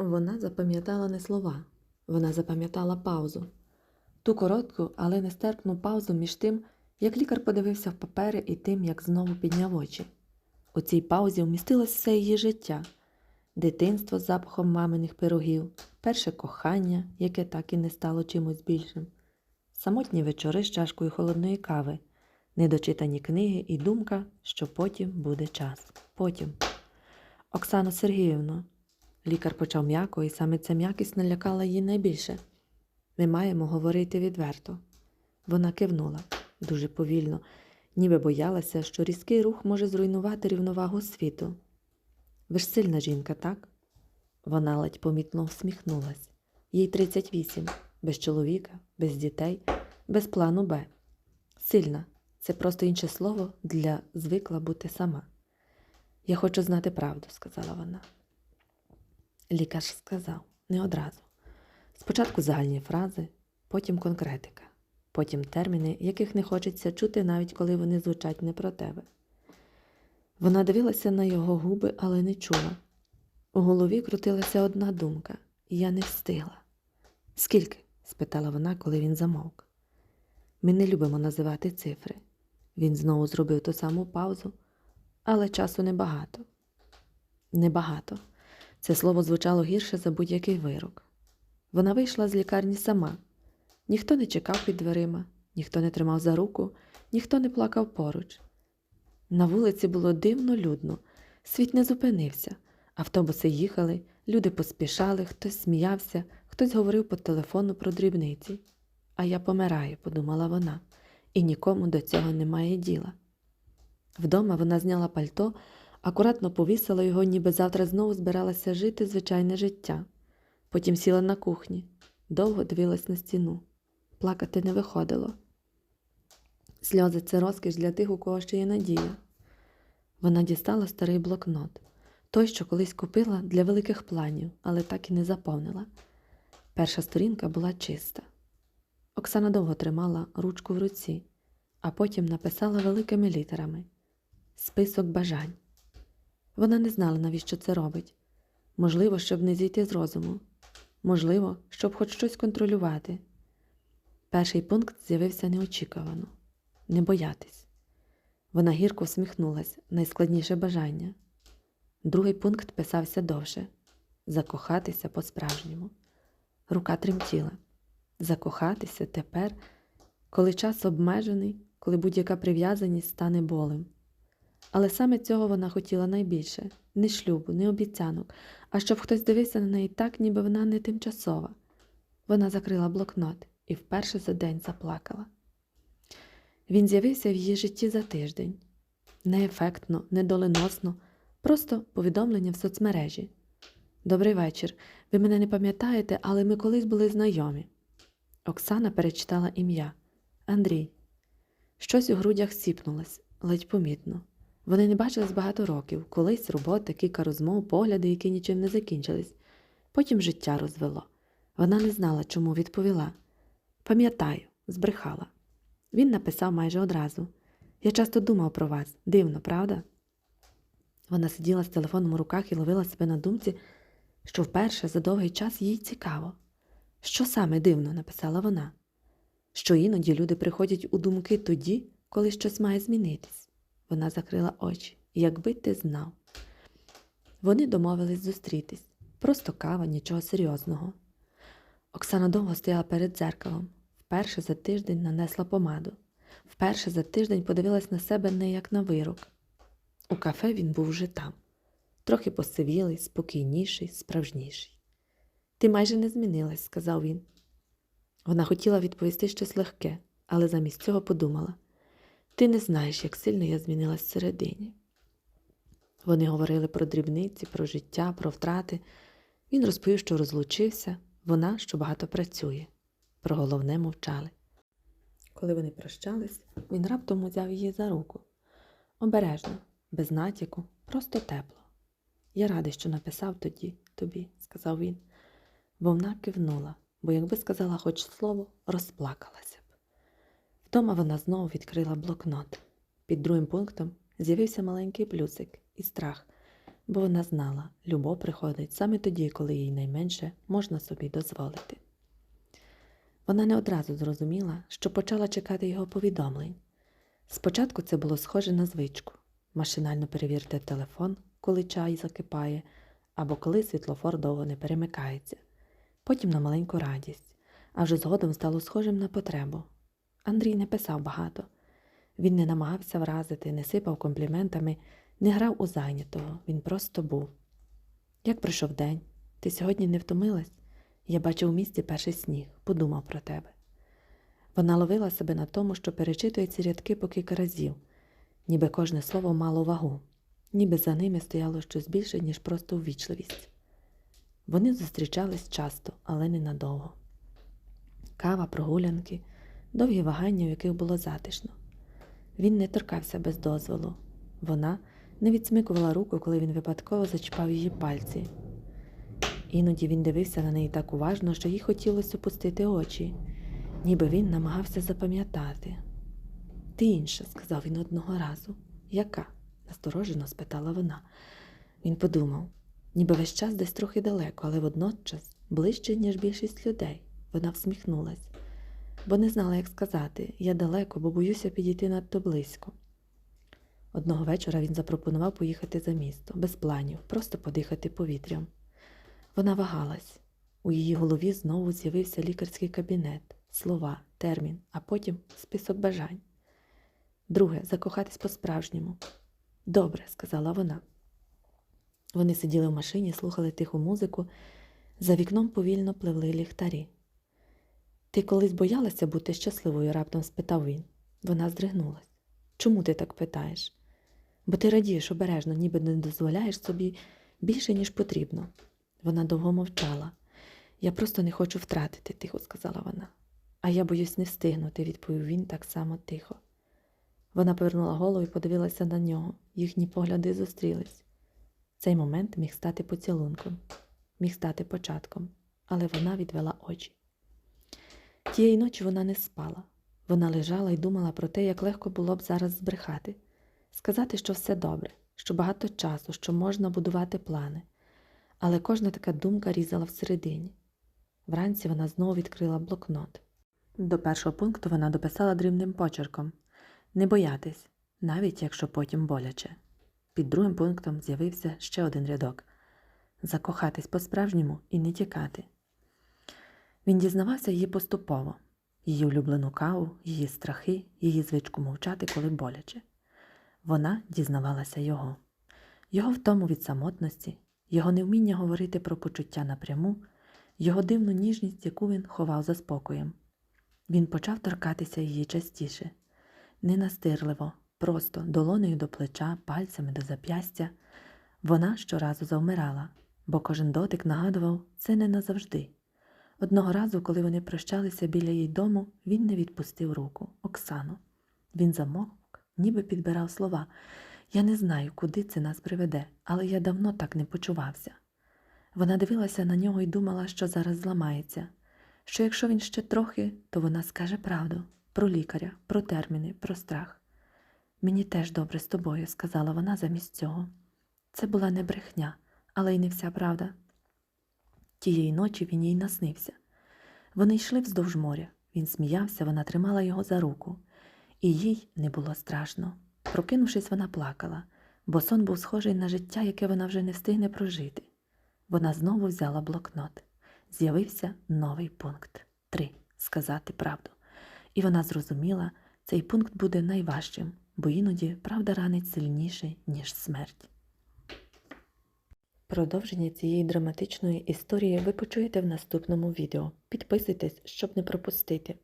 Вона запам'ятала не слова, вона запам'ятала паузу. Ту коротку, але нестерпну паузу між тим, як лікар подивився в папери і тим, як знову підняв очі. У цій паузі вмістилось все її життя, дитинство з запахом маминих пирогів, перше кохання, яке так і не стало чимось більшим, самотні вечори з чашкою холодної кави, недочитані книги і думка, що потім буде час. Потім. Оксано Сергіївно, лікар почав м'яко, і саме ця м'якість налякала її найбільше. Ми маємо говорити відверто. Вона кивнула дуже повільно, ніби боялася, що різкий рух може зруйнувати рівновагу світу. Ви ж сильна жінка, так? Вона ледь помітно всміхнулась. Їй 38, без чоловіка, без дітей, без плану Б. Сильна це просто інше слово для звикла бути сама. Я хочу знати правду, сказала вона. Лікар сказав не одразу. Спочатку загальні фрази, потім конкретика, потім терміни, яких не хочеться чути, навіть коли вони звучать не про тебе. Вона дивилася на його губи, але не чула. У голові крутилася одна думка, я не встигла. Скільки? спитала вона, коли він замовк. Ми не любимо називати цифри. Він знову зробив ту саму паузу, але часу небагато. Небагато. Це слово звучало гірше за будь-який вирок. Вона вийшла з лікарні сама. Ніхто не чекав під дверима, ніхто не тримав за руку, ніхто не плакав поруч. На вулиці було дивно людно, світ не зупинився. Автобуси їхали, люди поспішали, хтось сміявся, хтось говорив по телефону про дрібниці. А я помираю, подумала вона, і нікому до цього немає діла. Вдома вона зняла пальто, акуратно повісила його, ніби завтра знову збиралася жити звичайне життя. Потім сіла на кухні, довго дивилась на стіну. Плакати не виходило. Сльози це розкіш для тих, у кого ще є надія. Вона дістала старий блокнот, той, що колись купила для великих планів, але так і не заповнила. Перша сторінка була чиста. Оксана довго тримала ручку в руці, а потім написала великими літерами список бажань. Вона не знала, навіщо це робить. Можливо, щоб не зійти з розуму, можливо, щоб хоч щось контролювати. Перший пункт з'явився неочікувано не боятись. Вона гірко всміхнулась найскладніше бажання. Другий пункт писався довше закохатися по-справжньому. Рука тремтіла. Закохатися тепер, коли час обмежений, коли будь-яка прив'язаність стане болем. Але саме цього вона хотіла найбільше не шлюбу, не обіцянок, а щоб хтось дивився на неї так, ніби вона не тимчасова. Вона закрила блокнот і вперше за день заплакала. Він з'явився в її житті за тиждень. Неефектно, недоленосно, просто повідомлення в соцмережі. Добрий вечір. Ви мене не пам'ятаєте, але ми колись були знайомі. Оксана перечитала ім'я Андрій. Щось у грудях сіпнулось, ледь помітно. Вони не бачились багато років, колись робота, кілька розмов, погляди, які нічим не закінчились. Потім життя розвело. Вона не знала, чому відповіла. Пам'ятаю, збрехала. Він написав майже одразу. Я часто думав про вас. Дивно, правда? Вона сиділа з телефоном у руках і ловила себе на думці, що вперше за довгий час їй цікаво. Що саме дивно, написала вона, що іноді люди приходять у думки тоді, коли щось має змінитись. Вона закрила очі, якби ти знав. Вони домовились зустрітись. Просто кава, нічого серйозного. Оксана довго стояла перед дзеркалом. Вперше за тиждень нанесла помаду. Вперше за тиждень подивилась на себе не як на вирок. У кафе він був вже там, трохи посивілий, спокійніший, справжніший. Ти майже не змінилась, сказав він. Вона хотіла відповісти щось легке, але замість цього подумала ти не знаєш, як сильно я змінилась всередині. Вони говорили про дрібниці, про життя, про втрати. Він розповів, що розлучився, вона, що багато працює. Про головне мовчали. Коли вони прощались, він раптом узяв її за руку. Обережно, без натяку, просто тепло. Я радий, що написав тоді тобі, сказав він, бо вона кивнула, бо, якби сказала хоч слово, розплакалася б. Вдома вона знову відкрила блокнот. Під другим пунктом з'явився маленький плюсик і страх. бо вона знала, любов приходить саме тоді, коли їй найменше можна собі дозволити. Вона не одразу зрозуміла, що почала чекати його повідомлень. Спочатку це було схоже на звичку машинально перевірити телефон, коли чай закипає, або коли світлофор довго не перемикається, потім на маленьку радість, а вже згодом стало схожим на потребу. Андрій не писав багато. Він не намагався вразити, не сипав компліментами, не грав у зайнятого, він просто був. Як пройшов день? Ти сьогодні не втомилась? Я бачив у місті перший сніг, подумав про тебе. Вона ловила себе на тому, що перечитує ці рядки по кілька разів, ніби кожне слово мало вагу, ніби за ними стояло щось більше, ніж просто ввічливість. Вони зустрічались часто, але ненадовго. Кава, прогулянки, довгі вагання, у яких було затишно. Він не торкався без дозволу. Вона не відсмикувала руку, коли він випадково зачіпав її пальці. Іноді він дивився на неї так уважно, що їй хотілося опустити очі, ніби він намагався запам'ятати. Ти інша, сказав він одного разу. Яка? насторожено спитала вона. Він подумав, ніби весь час десь трохи далеко, але водночас ближче, ніж більшість людей. Вона всміхнулась, бо не знала, як сказати я далеко, бо боюся підійти надто близько. Одного вечора він запропонував поїхати за місто, без планів, просто подихати повітрям. Вона вагалась. У її голові знову з'явився лікарський кабінет, слова, термін, а потім список бажань. Друге, закохатись по-справжньому. Добре, сказала вона. Вони сиділи в машині, слухали тиху музику, за вікном повільно пливли ліхтарі. Ти колись боялася бути щасливою? раптом спитав він. Вона здригнулась. Чому ти так питаєш? Бо ти радієш обережно, ніби не дозволяєш собі більше, ніж потрібно. Вона довго мовчала. Я просто не хочу втратити, тихо сказала вона. А я боюсь не встигнути, відповів він так само тихо. Вона повернула голову і подивилася на нього. Їхні погляди зустрілись. Цей момент міг стати поцілунком, міг стати початком, але вона відвела очі. Тієї ночі вона не спала. Вона лежала і думала про те, як легко було б зараз збрехати, сказати, що все добре, що багато часу, що можна будувати плани. Але кожна така думка різала всередині. Вранці вона знову відкрила блокнот. До першого пункту вона дописала дрібним почерком не боятись, навіть якщо потім боляче. Під другим пунктом з'явився ще один рядок закохатись по-справжньому і не тікати. Він дізнавався її поступово, її улюблену каву, її страхи, її звичку мовчати, коли боляче. Вона дізнавалася його, його втому від самотності, його невміння говорити про почуття напряму, його дивну ніжність, яку він ховав за спокоєм. Він почав торкатися її частіше, ненастирливо, просто долонею до плеча, пальцями до зап'ястя. Вона щоразу завмирала, бо кожен дотик нагадував це не назавжди. Одного разу, коли вони прощалися біля її дому, він не відпустив руку Оксану. Він замовк, ніби підбирав слова. Я не знаю, куди це нас приведе, але я давно так не почувався. Вона дивилася на нього і думала, що зараз зламається, що якщо він ще трохи, то вона скаже правду про лікаря, про терміни, про страх. Мені теж добре з тобою, сказала вона замість цього. Це була не брехня, але й не вся правда. Тієї ночі він їй наснився. Вони йшли вздовж моря. Він сміявся, вона тримала його за руку, і їй не було страшно. Прокинувшись, вона плакала, бо сон був схожий на життя, яке вона вже не встигне прожити. Вона знову взяла блокнот. З'явився новий пункт три сказати правду. І вона зрозуміла, цей пункт буде найважчим, бо іноді правда ранить сильніше, ніж смерть. Продовження цієї драматичної історії ви почуєте в наступному відео. Підписуйтесь, щоб не пропустити.